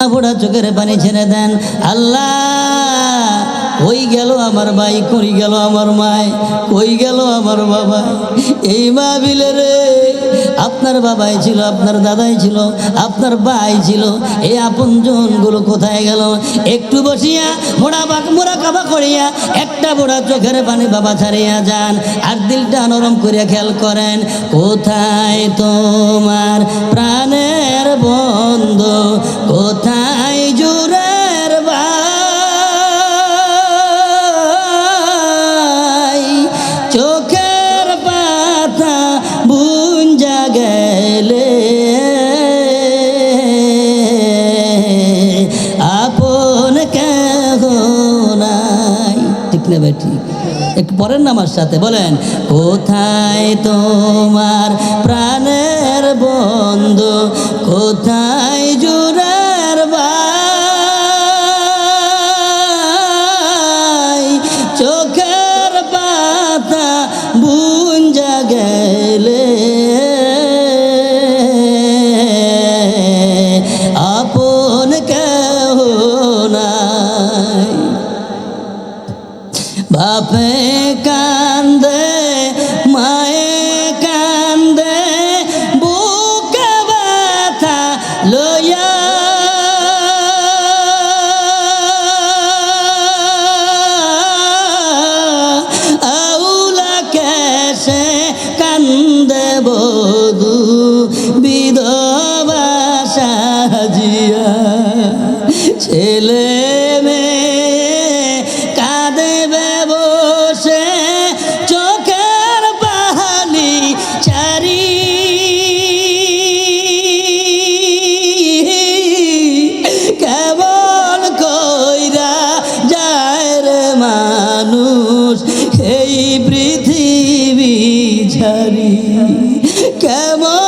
ফোড়া চোখের পানি ছেড়ে দেন। আল্লাহ ওই গেল আমার ভাই, কই গেল আমার মায় কই গেল আমার বাবা। এই মা বিলে রে, আপনার বাবাই ছিল, আপনার দাদাই ছিল, আপনার ভাই ছিল এই আপনগুলো কোথায় গেল? একটু বসিয়া মোড়া বাক, মোড়া কাবা করিয়া একটা বোড়া চোখের পানি বাবা ছাড়িয়া যান আর দিলটা নরম করিয়া খেয়াল করেন, কোথায় তোমার প্রাণের পরের না আমার সাথে বলেন কোথায় তোমার প্রাণের বন্ধু? কোথায় জুরের বাপে কান্দে মায়ে কান্দে বুকে ব্যথা লইয়া। আউলা কেসে কান্দে বধু বিধবা সাজিয়া। ছেলে কেমন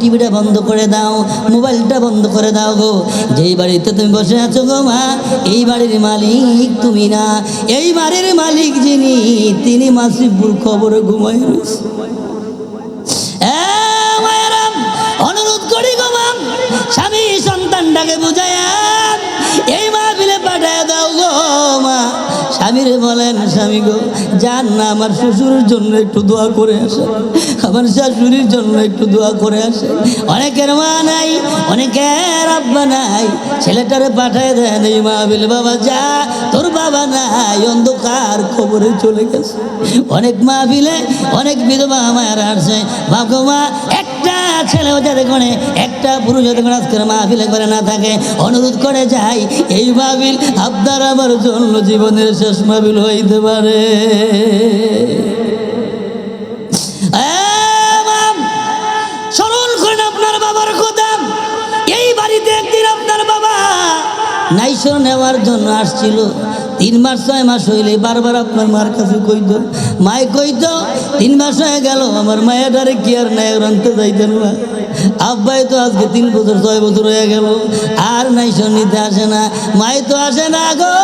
টিভিটা বন্ধ করে দাও, মোবাইলটা বন্ধ করে দাও গো। যেই বাড়িতে তুমি বসে আছো গো মা, এই বাড়ির মালিক তুমি না। এই বাড়ির মালিক যিনি, তিনি মাসিমপুর খবরে ঘুমাই রয়েছে। অনুরোধ করি গো মা, স্বামী সন্তানটাকে বুঝায় এই মা বিলে পাঠায় দাও গো মা। স্বামীরে বলেন, স্বামী গো, যান না, আমার শ্বশুরের জন্য একটু দোয়া করে আসে। আমার শাশুড়ির জন্য একটু দোয়া করে আসে। অনেকের মা নাই, অনেকের আব্বা নাই। ছেলেটারে পাঠায় দেন, এই মা বিলে বাবা যা, তোর বাবা নাই, অন্ধকার খবরে চলে গেছে। অনেক মা বিলে অনেক বিধবা মায়ের আসছে বাবা মা একটা ছেলে যাতে করে একটা পুরুষ যাতে করে আজকের মাহফিলে করে না থাকে, অনুরোধ করে যাই। এই মাহফিল আপনার আমার জন্য জীবনের শেষ মাহফিল হইতে পারে। নাইশো নেওয়ার জন্য আসছিল। তিন মাস, ছয় মাস হইলে বারবার আপনার মার কাছে কইতো, মায় কইতো, তিন মাস হয়ে গেল, আমার মায়ের ডারে কি আর নাই রানতে যাইতেন না। আব্বাই তো আজকে তিন বছর, ছয় বছর হয়ে গেল। আর নাই, সন্নিতে আসে না। মায় তো আসে না গো।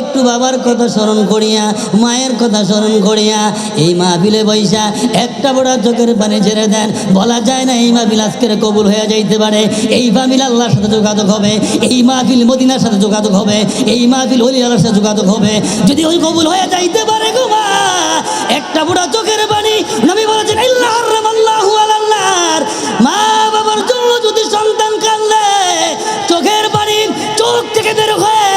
একটু বাবার কথা স্মরণ করিয়া, মায়ের কথা স্মরণ করিয়া, এই মাহফিলে বৈশা একটা বড় চোখের পানি ছেড়ে দেন। বলা যায় না, এই মাহফিল আজকের কবুল হয়ে যাইতে পারে। এই মাহফিল আল্লাহর সাথে যোগাযোগ হবে। এই মাহফিল মদিনার সাথে যোগাযোগ হবে। এই মাহফিল হলি আল্লাহর সাথে যোগাযোগ হবে। যদি ওই কবুল হয়ে যাইতে পারে গো মা, একটা বুড়া চোখের পানি। নবী বলেছেন আল্লাহর মা বাবার জন্য যদি সন্তান কান্দে চোখের পানি চোখ থেকে বের হয়ে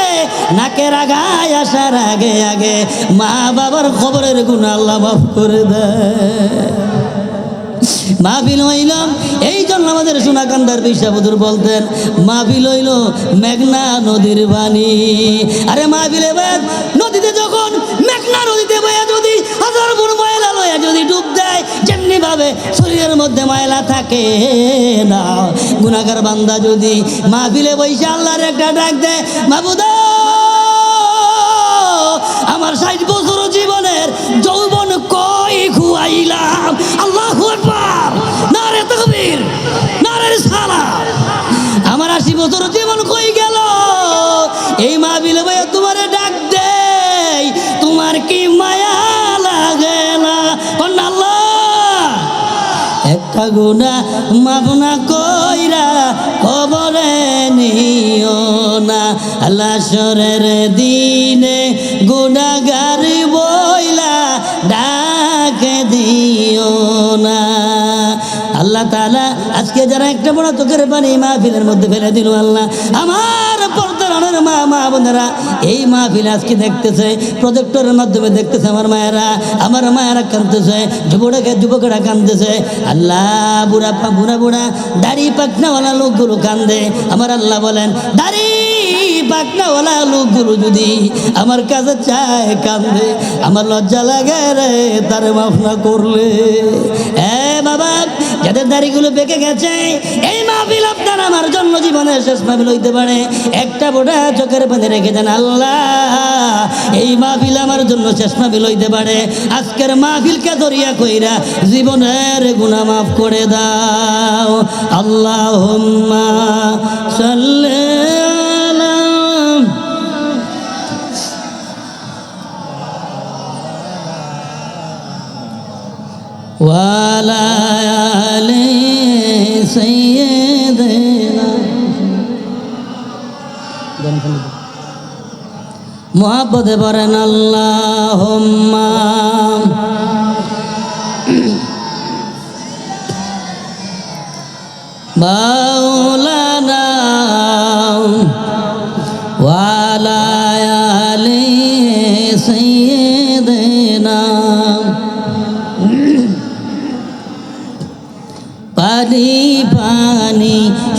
নাকের আগায় আসার আগে আগে মা বাবার খবরের গুণ আল্লাহ মাফ করে দেয়। মাহফিল হইলাম এই জন্য আমাদের সোনাকান্দার বিশ্বাবুদুর বলতেন, মাহফিল হইল মেঘনা নদীর বাণী। আরে মাহফিলে নদীতে যখন মেঘনা নদীতে বয়া যদি হাজার গুণ যদি ডুব দেয়, যেমনি ভাবে শরীরের মধ্যে ময়লা থাকে, না। গুণাগার বান্দা যদি মা মাহফিলে বৈশা আল্লাহর একটা ডাক দেয় মাবুদা আমার ষাট বছর জীবনের একটা গুণা মাফনা কইরা খবরে নিও না। সরের দিনে গুণাগার বইলা ডাকে দিও না। আল্লাহ তালা আজকে যারা একটা বড় চোখের পানি মাহফিলের মধ্যে ফেলে দিল আল্লাহ। আমার পর্দার মা মা বোনেরা, এই মাহফিল আজকে দেখতেছে প্রজেক্টরের মাধ্যমে দেখতেছে আমার মায়েরা আমার মায়েরা কাঁদতেছে, যুবকরা, যুবকেরা কাঁদতেছে। আল্লাহ, বুড়া পা, বুড়া বুড়া, দাড়ি পাকনাওয়ালা লোকগুলো কান্দে। আমার আল্লাহ বলেন, দাড়ি পাকনাওয়ালা লোকগুলো যদি আমার কাছে চায়, কান্দে। আমার লজ্জা লাগে রে, তার মাফ না করলে। এ বাবা যাদের দাড়িগুলো বেঁকে গেছে এই মাহফিল আপনার আমার জন্ম জীবনের শেষ মাহফিল হইতে পারে একটা বোটা চোখের পানি রেখে দেন আল্লাহ এই মাহফিল আমার জন্য শেষ মাহফিল হইতে পারে আজকের মাহফিলকে দরিয়া কইরা জীবনের গুণা মাফ করে দাও আল্লাহ সাল্লাম وعلى آل মহাপদে মোহাব্বতে আল্লাহ বাউ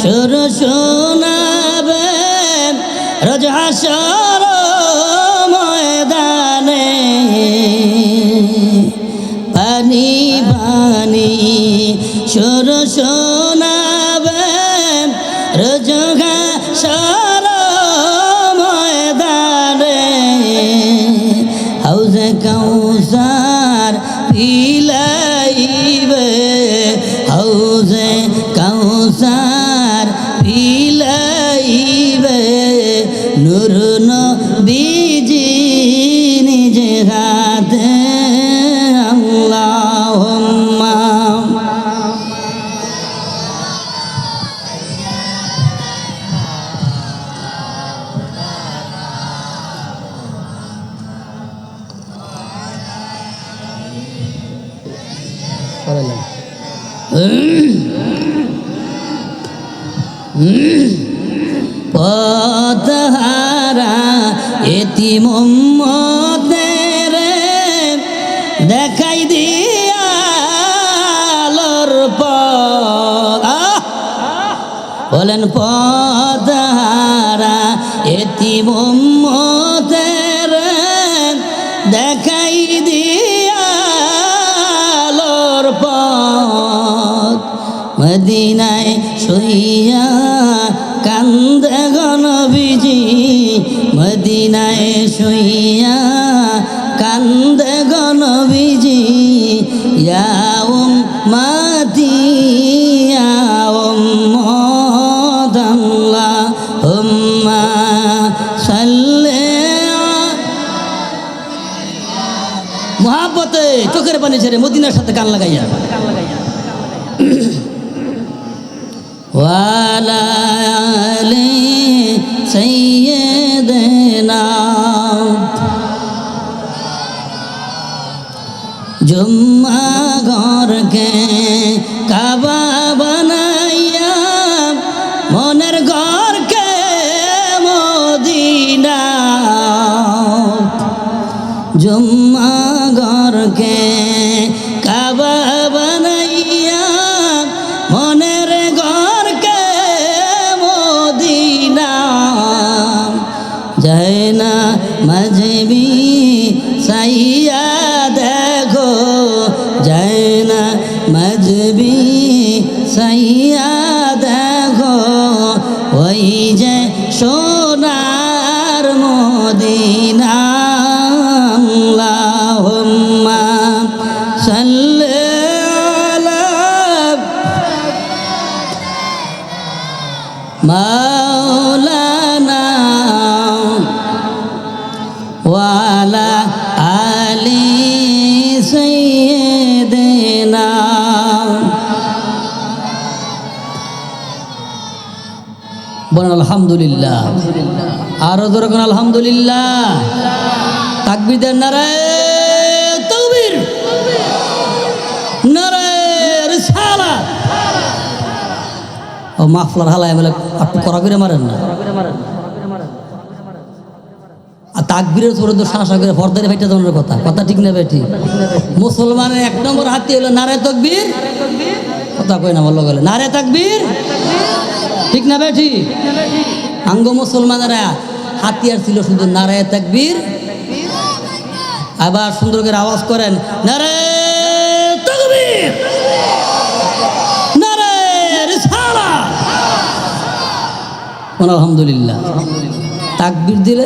পানি সুর শোনাবে, রোজ হাসর ময়দানে। পানি পানি, সুর শোনাবে, রোজ হাসর ময়দানে। হাউজে কাউসার মোহাম্মদের দেখাই দিয়ালোর! বলেন, পথহারা এতি মোহাম্মদের দেখাই দিয়ালোর পথ মদিনায় শুইয়া কান্দে গনবিজি মদিনায় রে মদিনার সাথে কান লাগাইয়া। ওয়ালালি সৈয়দনা জুম্মা আলহামদুলিল্লাহ। আরও ধরে আলহামদুলিল্লাহ। তাকবীর দেন নারায় ও মাফলার হালায় বলে, আপনি করা করে মারেন না। আর তাকবীরের তোর তো শাসা করে ফর্দারে ভাইটা ধরনের কথা। কথা ঠিক না বেটি? মুসলমানের এক নম্বর হাতি হলো নারে তকবীর। কথা কই না বলল গেলে নারে তাকবীর? ঠিক না বেটি? আঙ্গ মুসলমানেরা হাতিয়ার ছিল শুধু নারায় তাকবীর। আবার সুন্দর করে আওয়াজ করেন, নারে কোন আলহামদুলিল্লাহ। তাকবির দিলে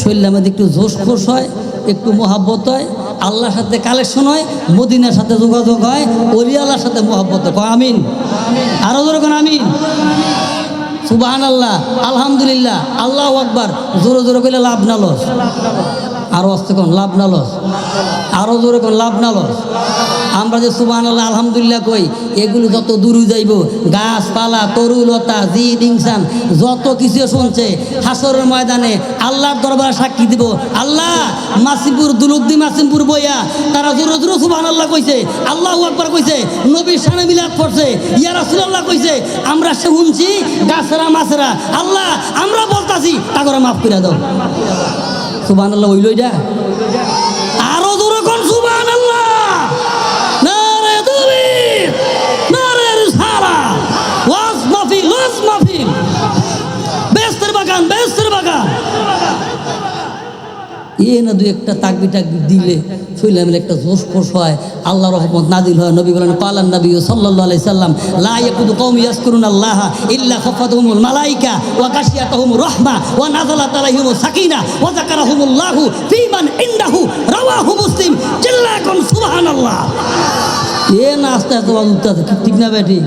শরীরের মধ্যে একটু জোশ খোশ হয়, একটু মহাব্বত হয়, আল্লাহর সাথে কালেকশন হয়, মদিনার সাথে যোগাযোগ হয় অলি আল্লাহর সাথে মহাব্বত হয়। আমিন? আরও জোরে কোন আমিন? সুবাহান আল্লাহ আলহামদুলিল্লাহ, আল্লাহ আকবার, জোরে জোরে করলে লাভ না লস। আরও আসতে কোন, লাভ না লস। আরও জোরে কোন লাভ না লস। আমরা যে সুবান আল্লাহ আলহামদুলিল্লাহ কই, এগুলো যত দূর যাইব, গাছপালা, তরুলতা জি ইনসান, যত কিছু শুনছে, হাসরের ময়দানে আল্লাহর দরবারে সাক্ষী দিব। আল্লাহ, মাসিমপুর দুলুকদি মাসিমপুর বইয়া, তারা জোরে জোরে সুবাহ আল্লাহ কইছে, আল্লাহ আকবার কইছে, নবীর সানে মিলাদ পড়ছে, ইয়া রাসূলুল্লাহ কইছে, আমরা সে শুনছি, গাছরা, মাছরা, আল্লাহ, আমরা বলতাছি, তাগরে মাফ করে দাও। সুবান আল্লাহ ওই লইডা। এ না দুই একটা তাকবি টাকবি দিলে শৈলে একটা জোশ ফোস হয়। আল্লাহ রহমত নাদিল হয়। নবী বলেন পালান নবী সাল্লাল্লাহু আলাইহি সাল্লাম, লা ইয়াকুদু কওমি ইয়াসকুরুন আল্লাহ ইল্লা খাফাতুহুমুল মালাইকা ওয়া গাশিয়াতুহুমুর রাহমা ওয়া নাযালাত আলাইহিমুস সাকিনা ওয়া যাকারাহুমুল্লাহু ফীমান ইনদাহু রাওয়াহু মুসলিম। চিল্লা সুবহানাল্লাহ। এ না আস্তে আস্তে ঠিক না বেটি?